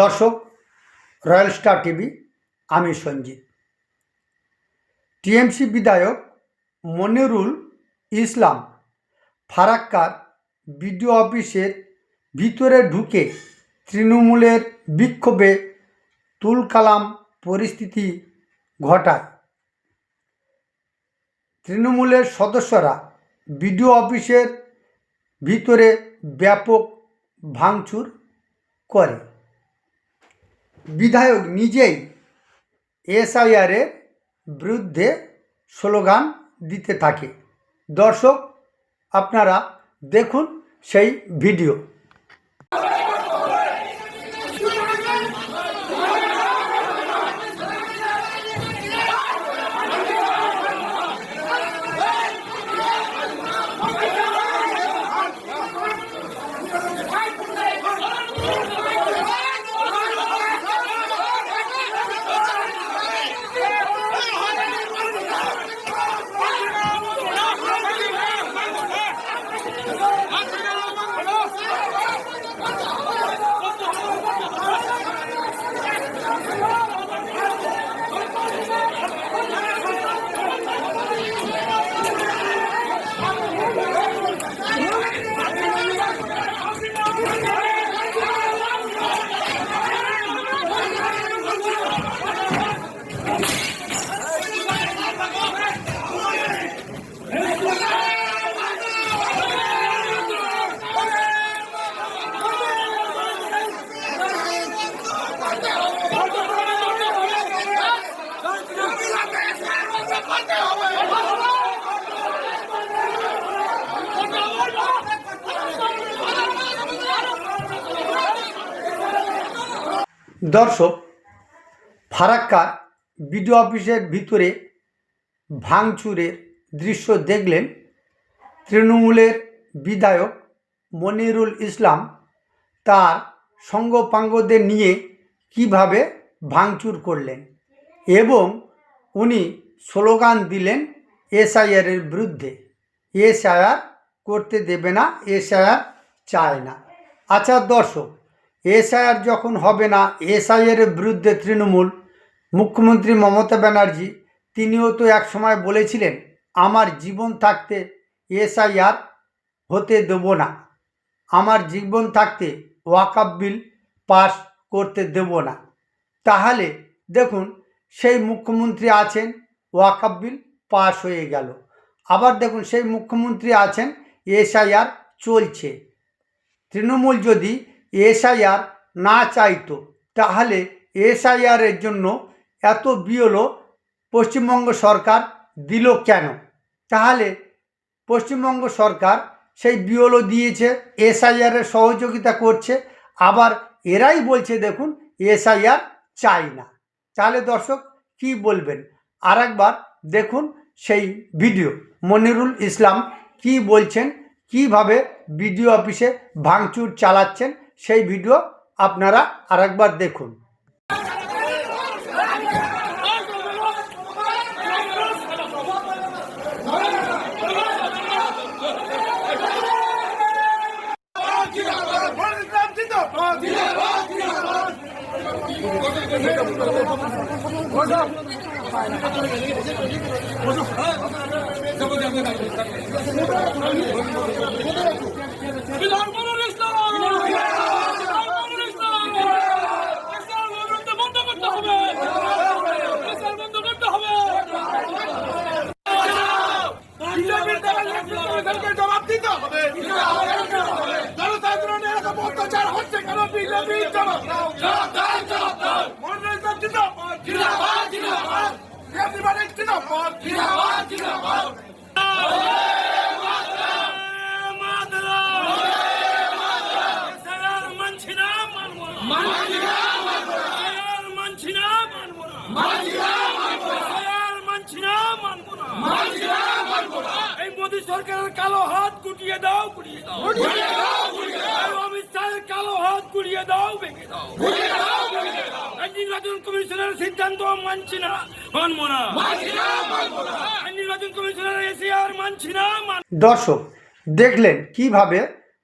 দর্শক, royal star TV, আমি Sanjit. TMC বিধায়ক মনিরুল ইসলাম ফারাক্কার বিডিও অফিসের ভিতরে ঢুকে তৃণমূলের বিক্ষোভে তুলকালাম পরিস্থিতি ঘটায়। তৃণমূলের সদস্যরা বিডিও অফিসের ভিতরে ব্যাপক ভাঙচুর করে। বিধায়ক নিজেই এসআইআরের বিরুদ্ধে স্লোগান দিতে থাকে। দর্শক আপনারা দেখুন সেই ভিডিও। দর্শক ফারাক্কার বিডিও অফিসের ভিতরে ভাঙচুরের দৃশ্য দেখলেন তৃণমূলের বিধায়ক মনিরুল ইসলাম। তার সঙ্গপাঙ্গদের নিয়ে কীভাবে ভাঙচুর করলেন এবং উনি স্লোগান দিলেন এসআইআরের বিরুদ্ধে। এসআইআর করতে দেবে না, এসআইআর চায় না। আচ্ছা দর্শক এসআইআর যখন হবে না, এসআইআর বিরুদ্ধে তৃণমূল, মুখ্যমন্ত্রী মমতা ব্যানার্জি, তিনিও তো এক সময় বলেছিলেন, আমার জীবন থাকতে এসআইআর হতে দেব না। আমার জীবন থাকতে ওয়াকাপ বিল পাস করতে দেব না। তাহলে দেখুন, সেই মুখ্যমন্ত্রী আছেন, ওয়াকাপ বিল পাস হয়ে গেল। আবার দেখুন, সেই মুখ্যমন্ত্রী আছেন, এসআইআর চলছে। তৃণমূল যদি এসআইআর না চাইতো, তাহলে এসআইআরের জন্য এত বিওলো পশ্চিমবঙ্গ সরকার দিল কেন? তাহলে পশ্চিমবঙ্গ সরকার সেই বিওলো দিয়েছে, এসআইআরের সহযোগিতা করছে, আবার এরাই বলছে, দেখুন, এসআইআর চাই না। তাহলে দর্শক, কি বলবেন? আর একবার দেখুন সেই ভিডিও, মনিরুল ইসলাম কি বলছেন? কীভাবে বিডিও অফিসে ভাঙচুর চালাচ্ছেন? সেই ভিডিও আপনারা আরেকবার দেখুন। বিধান করুন ইসলাম বিধান করুন ইসলাম ইসলাম বন্ধ বন্ধ করতে হবে ইসলাম বন্ধ করতে হবে বিজেপির দ্বারা নেতৃত্বকে জবাব দিতে হবে। জনসাধারণের এরকম অত্যাচার হচ্ছে কেন? বিজেপি জবাব দাও জবাব দাও জবাব দাও মন্ডল জিন্দাবাদ। জিন্দাবাদ জিন্দাবাদ। এভরিবডি জিন্দাবাদ জিন্দাবাদ জিন্দাবাদ এই মোদী সরকারের কালো হাত গুটিয়ে দাও অমিত শাহের কালো হাত গুটিয়ে দাও নির্বাচন কমিশনের সিদ্ধান্ত মানছি না, মানবো না। নির্বাচন কমিশনের এসিআর মানছি না দর্শক, দেখলেন কীভাবে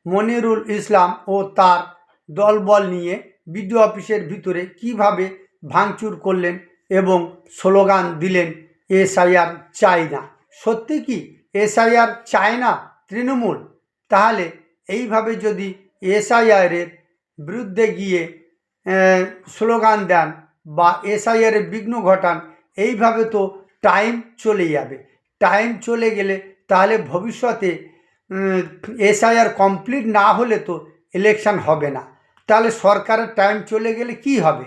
মনিরুল ইসলাম ও তার দলবল নিয়ে বিডিও অফিসের ভিতরে কীভাবে ভাঙচুর করলেন এবং স্লোগান দিলেন এসআইআর চাই না সত্যি কি এসআইআর চায় না তৃণমূল, তাহলে এইভাবে যদি এসআইআরের বিরুদ্ধে গিয়ে স্লোগান দেন বা এসআইআরের বিঘ্ন ঘটান, এইভাবে তো টাইম চলে যাবে। টাইম চলে গেলে তাহলে ভবিষ্যতে এসআইআর কমপ্লিট না হলে তো ইলেকশন হবে না। তাহলে সরকারের টাইম চলে গেলে কি হবে?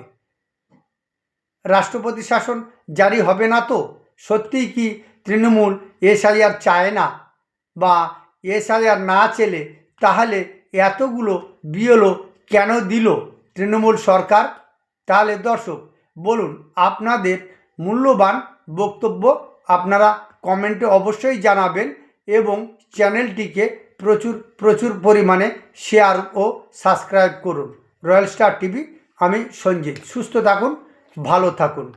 রাষ্ট্রপতি শাসন জারি হবে না তো? সত্যিই কি তৃণমূল এসআইআর চায় না বা এসআইআর না চেলে, তাহলে এতগুলো বিএলও কেন দিল তৃণমূল সরকার? তাহলে দর্শক, বলুন আপনাদের মূল্যবান বক্তব্য আপনারা কমেন্টে অবশ্যই জানাবেন এবং চ্যানেলটিকে প্রচুর প্রচুর পরিমাণে শেয়ার ও সাবস্ক্রাইব করুন। রয়্যাল স্টার টিভি, আমি সঞ্জিত সুস্থ থাকুন, ভালো থাকুন।